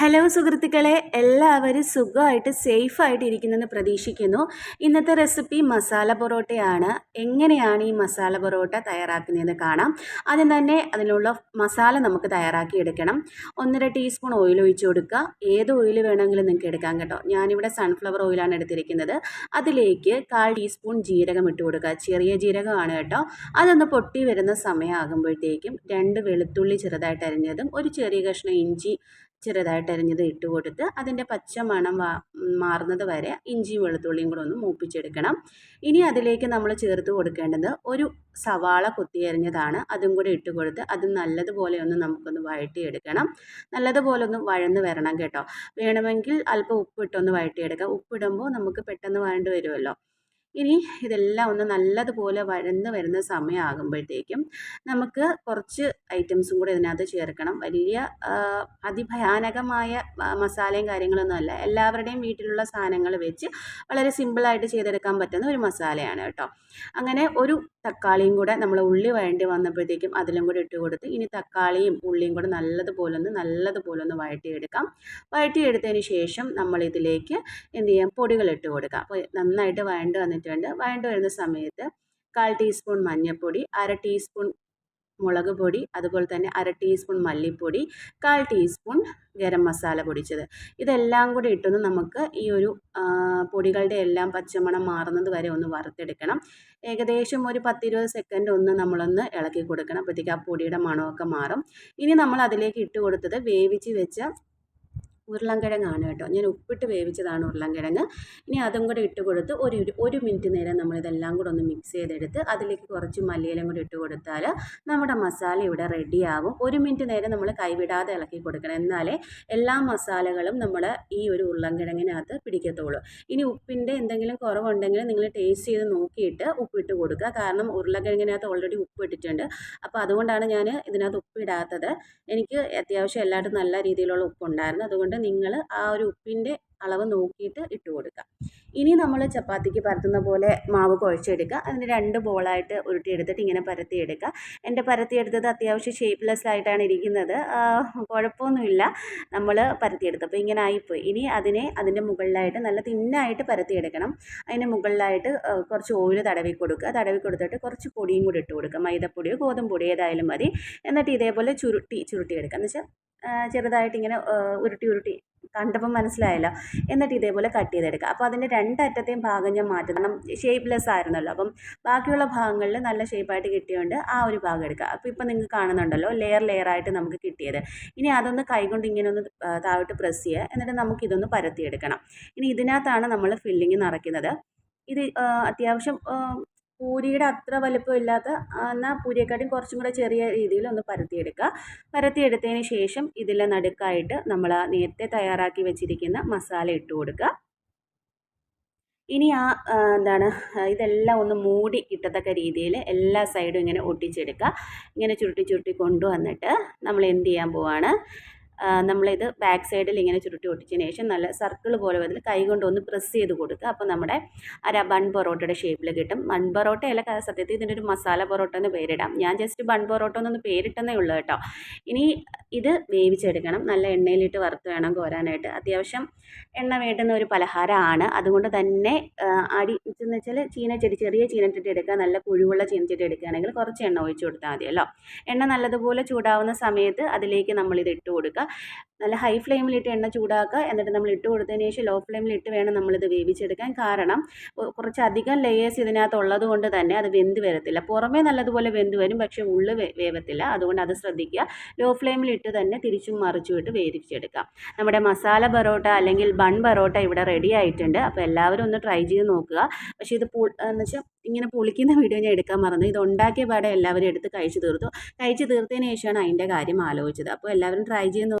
Hello സുഹൃത്തുക്കളെ എല്ലാവരും സുഖമായിട്ട് സേഫായിട്ട് ഇരിക്കുന്നെന്ന് പ്രതീക്ഷിക്കുന്നു. ഇന്നത്തെ റെസിപ്പി മസാല പൊറോട്ടയാണ്. എങ്ങനെയാണ് ഈ മസാല പൊറോട്ട തയ്യാറാക്കുന്നതെന്ന് കാണാം. ആദ്യം തന്നെ അതിനുള്ള മസാല നമുക്ക് തയ്യാറാക്കി എടുക്കണം ഒന്നര ടീസ്പൂൺ ഓയിൽ ഒഴിച്ചു കൊടുക്കുക. ഏത് ഓയിൽ വേണമെങ്കിലും നിങ്ങൾക്ക് എടുക്കാം കേട്ടോ. ഞാനിവിടെ സൺഫ്ലവർ ഓയിലാണ് എടുത്തിരിക്കുന്നത്. അതിലേക്ക് കാൽ ടീസ്പൂൺ ജീരകം ഇട്ട് കൊടുക്കുക. ചെറിയ ജീരകമാണ് കേട്ടോ. അതൊന്ന് പൊട്ടി വരുന്ന സമയമാകുമ്പോഴത്തേക്കും രണ്ട് വെളുത്തുള്ളി ചെറുതായിട്ട് അരിഞ്ഞതും ഒരു ചെറിയ കഷ്ണം ഇഞ്ചി ചെറുതായിട്ട് അരിഞ്ഞത് ഇട്ട് കൊടുത്ത് അതിന്റെ പച്ച മണം മാറുന്നത് വരെ ഇഞ്ചിയും വെളുത്തുള്ളിയും കൂടെ ഒന്ന് മൂപ്പിച്ചെടുക്കണം. ഇനി അതിലേക്ക് നമ്മൾ ചേർത്ത് കൊടുക്കേണ്ടത് ഒരു സവാള കൊത്തി അരിഞ്ഞതാണ്. അതും കൂടെ ഇട്ട് കൊടുത്ത് അത് നല്ലതുപോലെ ഒന്ന് നമുക്കൊന്ന് വഴറ്റിയെടുക്കണം. നല്ലതുപോലെ ഒന്ന് വഴന്ന് വരണം കേട്ടോ. വേണമെങ്കിൽ അല്പം ഉപ്പിട്ടൊന്ന് വഴറ്റിയെടുക്കാം. ഉപ്പിടുമ്പോൾ നമുക്ക് പെട്ടെന്ന് വഴണ്ട് വരുമല്ലോ. ഇനി ഇതെല്ലാം ഒന്ന് നല്ലതുപോലെ വഴന്ന് വരുന്ന സമയമാകുമ്പോഴത്തേക്കും നമുക്ക് കുറച്ച് ഐറ്റംസും കൂടെ ഇതിനകത്ത് ചേർക്കണം. വലിയ അതിഭയാനകമായ മസാലയും കാര്യങ്ങളൊന്നുമല്ല എല്ലാവരുടെയും വീട്ടിലുള്ള സാധനങ്ങൾ വെച്ച് വളരെ സിമ്പിളായിട്ട് ചെയ്തെടുക്കാൻ പറ്റുന്ന ഒരു മസാലയാണ് കേട്ടോ. അങ്ങനെ ഒരു തക്കാളിയും കൂടെ നമ്മൾ ഉള്ളി വഴണ്ടി വന്നപ്പോഴത്തേക്കും അതിലും കൂടെ ഇട്ട് കൊടുത്ത് ഇനി തക്കാളിയും ഉള്ളിയും കൂടെ നല്ലതുപോലെ ഒന്ന് നല്ലതുപോലെ ഒന്ന് വഴറ്റിയെടുക്കാം. വഴറ്റിയെടുത്തതിന് ശേഷം നമ്മൾ ഇതിലേക്ക് എന്ത് ചെയ്യാം? പൊടികൾ ഇട്ട് കൊടുക്കാം. അപ്പോൾ നന്നായിട്ട് വഴണ്ട് വന്നിട്ടുണ്ട് വഴണ്ട് വരുന്ന സമയത്ത് കാൽ ടീസ്പൂൺ മഞ്ഞൾപ്പൊടി അര ടീസ്പൂൺ മുളക് പൊടി അതുപോലെ തന്നെ അര ടീസ്പൂൺ മല്ലിപ്പൊടി കാൽ ടീസ്പൂൺ ഗരം മസാല പൊടിച്ചത്. ഇതെല്ലാം കൂടി ഇട്ടൊന്ന് നമുക്ക് ഈ ഒരു പൊടികളുടെ എല്ലാം പച്ചമണം മാറുന്നത് വരെ ഒന്ന് വറുത്തെടുക്കണം. ഏകദേശം ഒരു പത്തിരുപത് സെക്കൻഡ് ഒന്ന് നമ്മളൊന്ന് ഇളക്കി കൊടുക്കണം. അപ്പോഴത്തേക്ക് ആ പൊടിയുടെ മണമൊക്കെ മാറും. ഇനി നമ്മൾ അതിലേക്ക് ഇട്ട് കൊടുത്തത് വേവിച്ച് വെച്ച ഉരുളൻകിഴങ്ങാണ് കേട്ടോ. ഞാൻ ഉപ്പിട്ട് വേവിച്ചതാണ് ഉരുളൻകിഴങ്ങ്. ഇനി അതും കൂടെ ഇട്ട് കൊടുത്ത് ഒരു ഒരു മിനിറ്റ് നേരം നമ്മളിതെല്ലാം കൂടെ ഒന്ന് മിക്സ് ചെയ്തെടുത്ത് അതിലേക്ക് കുറച്ച് മല്ലിയിലും കൂടി ഇട്ട് കൊടുത്താൽ നമ്മുടെ മസാല ഇവിടെ റെഡിയാവും ഒരു മിനിറ്റ് നേരം നമ്മൾ കൈവിടാതെ ഇളക്കി കൊടുക്കണം. എന്നാലേ എല്ലാ മസാലകളും നമ്മൾ ഈ ഒരു ഉരുളൻകിഴങ്ങിനകത്ത് പിടിക്കത്തുള്ളൂ. ഇനി ഉപ്പിന്റെ എന്തെങ്കിലും കുറവുണ്ടെങ്കിൽ നിങ്ങൾ ടേസ്റ്റ് ചെയ്ത് നോക്കിയിട്ട് ഉപ്പിട്ട് കൊടുക്കുക. കാരണം ഉരുളക്കിഴങ്ങിനകത്ത് ഓൾറെഡി ഉപ്പ് ഇട്ടിട്ടുണ്ട് അപ്പോൾ അതുകൊണ്ടാണ് ഞാൻ ഇതിനകത്ത് ഉപ്പിടാത്തത്. എനിക്ക് അത്യാവശ്യം എല്ലായിടത്തും നല്ല രീതിയിലുള്ള ഉപ്പുണ്ടായിരുന്നു. അതുകൊണ്ട് നിങ്ങൾ ആ ഒരു ഉപ്പിന്റെ അളവ് നോക്കിയിട്ട് ഇട്ട് കൊടുക്കുക. ഇനി നമ്മൾ ചപ്പാത്തിക്ക് പരത്തുന്ന പോലെ മാവ് കുഴച്ചെടുക്കുക. അതിന് രണ്ട് ബോളായിട്ട് ഉരുട്ടിയെടുത്തിട്ട് ഇങ്ങനെ പരത്തിയെടുക്കുക. എന്റെ പരത്തിയെടുത്തത് അത്യാവശ്യം ഷേപ്പ്ലെസ് ആയിട്ടാണ് ഇരിക്കുന്നത്. കുഴപ്പമൊന്നുമില്ല. നമ്മൾ പരത്തിയെടുത്തപ്പോൾ ഇങ്ങനെ ആയിപ്പോയി. ഇനി അതിനെ അതിന്റെ മുകളിലായിട്ട് നല്ല തിന്നായിട്ട് പരത്തിയെടുക്കണം. അതിന്റെ മുകളിലായിട്ട് കുറച്ച് ഓയിൽ തടവി കൊടുക്കുക. തടവി കൊടുത്തിട്ട് കുറച്ച് പൊടിയും കൂടി ഇട്ട് കൊടുക്കുക. മൈദപ്പൊടിയോ ഗോതമ്പ് പൊടിയോ ഏതായാലും മതി. എന്നിട്ട് ഇതേപോലെ ചുരുട്ടി ചുരുട്ടിയെടുക്കുക. എന്ന് വെച്ചാൽ ചെറുതായിട്ട് ഇങ്ങനെ ഉരുട്ടി ഉരുട്ടി കണ്ടപ്പം മനസ്സിലായല്ലോ. എന്നിട്ട് ഇതേപോലെ കട്ട് ചെയ്തെടുക്കുക. അപ്പോൾ അതിന്റെ രണ്ടറ്റത്തെയും ഭാഗം ഞാൻ മാറ്റും. കാരണം ഷേപ്പ്ലെസ് ആയിരുന്നല്ലോ. അപ്പം ബാക്കിയുള്ള ഭാഗങ്ങളിൽ നല്ല ഷേപ്പായിട്ട് കിട്ടിയതുകൊണ്ട് ആ ഒരു ഭാഗം എടുക്കുക. അപ്പോൾ ഇപ്പം നിങ്ങൾക്ക് കാണുന്നുണ്ടല്ലോ ലെയർ ലെയർ ആയിട്ട് നമുക്ക് കിട്ടിയത്. ഇനി അതൊന്ന് കൈകൊണ്ട് ഇങ്ങനെ ഒന്ന് താഴോട്ട് പ്രസ് ചെയ്യുക. എന്നിട്ട് നമുക്ക് ഇതൊന്ന് പരത്തിയെടുക്കണം ഇനി ഇതിനകത്താണ് നമ്മൾ ഫില്ലിങ് നിറയ്ക്കുന്നത് ഇത് അത്യാവശ്യം പൂരിയുടെ അത്ര വലിപ്പമില്ലാത്ത എന്നാൽ പൂരിയെക്കാട്ടിയും കുറച്ചും കൂടെ ചെറിയ രീതിയിൽ ഒന്ന് പരത്തിയെടുക്കുക. പരത്തിയെടുത്തതിന് ശേഷം ഇതിലെ നടുക്കായിട്ട് നമ്മൾ നേരത്തെ തയ്യാറാക്കി വെച്ചിരിക്കുന്ന മസാല ഇട്ട് കൊടുക്കുക. ഇനി ആ എന്താണ് ഇതെല്ലാം ഒന്ന് മൂടി കിട്ടത്തക്ക രീതിയിൽ എല്ലാ സൈഡും ഇങ്ങനെ ഒട്ടിച്ചെടുക്കുക. ഇങ്ങനെ ചുരുട്ടി ചുരുട്ടി കൊണ്ടുവന്നിട്ട് നമ്മൾ എന്ത് ചെയ്യാൻ പോവാണ് നമ്മളിത് ബാക്ക് സൈഡിൽ ഇങ്ങനെ ചുരുട്ടി ഒട്ടിച്ചതിന് ശേഷം നല്ല സർക്കിൾ പോലെ വന്നിട്ട് കൈ കൊണ്ടൊന്ന് പ്രസ് ചെയ്ത് കൊടുക്കുക. അപ്പോൾ നമ്മുടെ ആ ബൺ പൊറോട്ടയുടെ ഷേപ്പിൽ കിട്ടും. ബൺ പൊറോട്ട അല്ല സത്യത്തിൽ ഇതിന്റെ ഒരു മസാല പൊറോട്ട എന്ന് പേരിടാം. ഞാൻ ജസ്റ്റ് ബൺ പൊറോട്ട എന്നൊന്ന് പേരിട്ടെന്നേ ഉള്ളൂ കേട്ടോ. ഇനി ഇത് വേവിച്ചെടുക്കണം. നല്ല എണ്ണയിലിട്ട് വറുത്ത് വേണം കോരാനായിട്ട്. അത്യാവശ്യം എണ്ണ വേണ്ടുന്ന ഒരു പലഹാരമാണ്. അതുകൊണ്ട് തന്നെ അടി എന്ന് വെച്ചാൽ ചീനച്ചെടി ചെറിയ ചീനച്ചട്ടി എടുക്കുക നല്ല കുഴിവുള്ള ചീനച്ചട്ടി എടുക്കുകയാണെങ്കിൽ കുറച്ച് എണ്ണ ഒഴിച്ച് കൊടുത്താൽ മതിയല്ലോ എണ്ണ നല്ലതുപോലെ ചൂടാവുന്ന സമയത്ത് അതിലേക്ക് നമ്മളിത് ഇട്ട് കൊടുക്കുക. നല്ല ഹൈ ഫ്ലെയിമിലിട്ട് എണ്ണ ചൂടാക്കുക. എന്നിട്ട് നമ്മൾ ഇട്ട് കൊടുത്തതിന് ശേഷം ലോ ഫ്ലെയിമിലിട്ട് വേണം നമ്മളിത് വേവിച്ചെടുക്കാൻ. കാരണം കുറച്ചധികം ലെയേഴ്സ് ഇതിനകത്ത് ഉള്ളത് കൊണ്ട് തന്നെ അത് വെന്ത് വരത്തില്ല. പുറമേ നല്ലതുപോലെ വെന്ത് വരും പക്ഷേ ഉള്ളു വേവത്തില്ല. അതുകൊണ്ട് അത് ശ്രദ്ധിക്കുക. ലോ ഫ്ലെയിമിലിട്ട് തന്നെ തിരിച്ചും മറിച്ചും ഇട്ട് വേവിച്ചെടുക്കാം. നമ്മുടെ മസാല പൊറോട്ട അല്ലെങ്കിൽ ബൺ പൊറോട്ട ഇവിടെ റെഡി ആയിട്ടുണ്ട്. അപ്പോൾ എല്ലാവരും ഒന്ന് ട്രൈ ചെയ്ത് നോക്കുക. പക്ഷേ ഇത് എന്ന് വെച്ചാൽ ഇങ്ങനെ പൊളിക്കുന്ന വീഡിയോ ഞാൻ എടുക്കാൻ മറന്നു. ഇത് ഉണ്ടാക്കിയ പാടെ എല്ലാവരും എടുത്ത് കഴിച്ചു തീർത്തു. കഴിച്ചു തീർത്തതിന് ശേഷമാണ് അതിന്റെ കാര്യം ആലോചിച്ചത്. അപ്പോൾ എല്ലാവരും ട്രൈ ചെയ്യുന്ന